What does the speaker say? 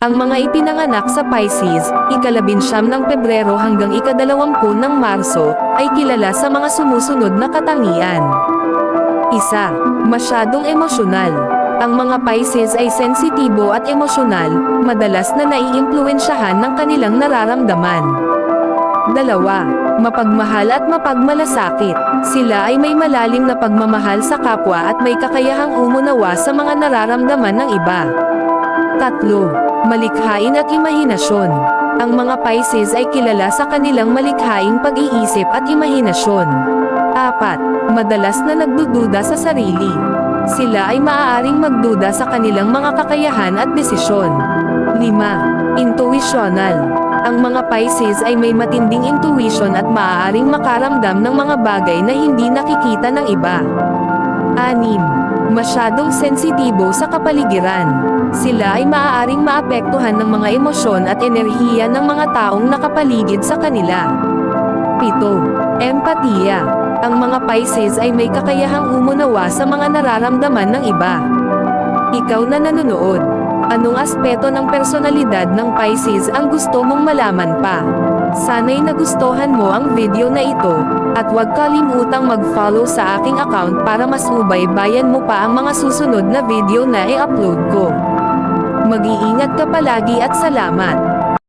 Ang mga ipinanganak sa Pisces, ikalabinsyam ng Pebrero hanggang ikadalawampu ng Marso, ay kilala sa mga sumusunod na katangian. Isa, masyadong emosyonal. Ang mga Pisces ay sensitibo at emosyonal, madalas na naiimpluwensyahan ng kanilang nararamdaman. Dalawa, mapagmahal at mapagmalasakit. Sila ay may malalim na pagmamahal sa kapwa at may kakayahang umunawa sa mga nararamdaman ng iba. Tatlo, malikhain at imahinasyon. Ang mga Pisces ay kilala sa kanilang malikhaing pag-iisip at imahinasyon. Apat, madalas na nagdududa sa sarili. Sila ay maaaring magduda sa kanilang mga kakayahan at desisyon. Lima, intuitional. Ang mga Pisces ay may matinding intuition at maaaring makaramdam ng mga bagay na hindi nakikita ng iba. Anim, masyadong sensitibo sa kapaligiran. Sila ay maaaring maapektuhan ng mga emosyon at enerhiya ng mga taong nakapaligid sa kanila. Pito, empatiya. Ang mga Pisces ay may kakayahang umunawa sa mga nararamdaman ng iba. Ikaw na nanonood. Anong aspeto ng personalidad ng Pisces ang gusto mong malaman pa? Sana'y nagustuhan mo ang video na ito, at huwag kalimutang mag-follow sa aking account para mas ubaybayan mo pa ang mga susunod na video na i-upload ko. Mag-iingat ka palagi at salamat.